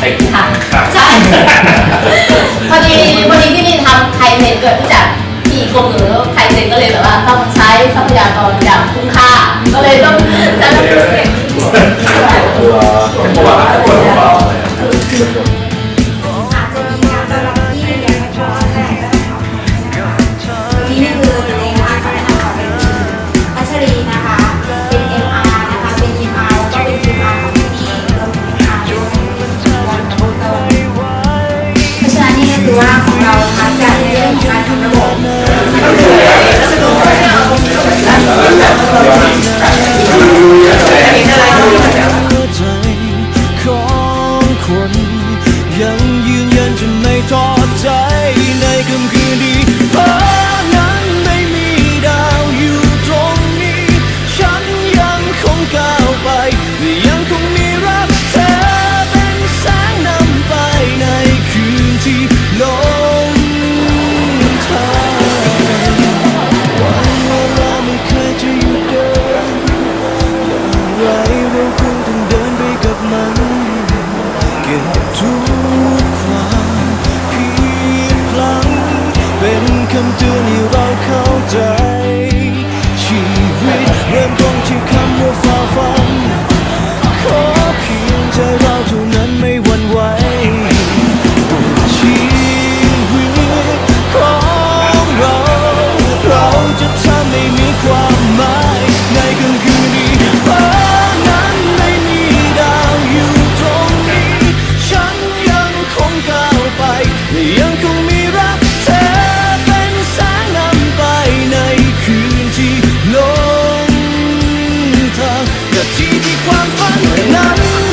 ใช้คุ้มค่ะครับ ใช่ พอดีพอดีที่นี่ทำไทยเทรนเกิดที่จากที่กรมหรือไทยเทรนก็เลยแบบว่าต้องใช้ือว่าของเราทั้จการในเรื่องของการทำระบบำจวนให้เราเข้าใจ 这奇迹纷纷。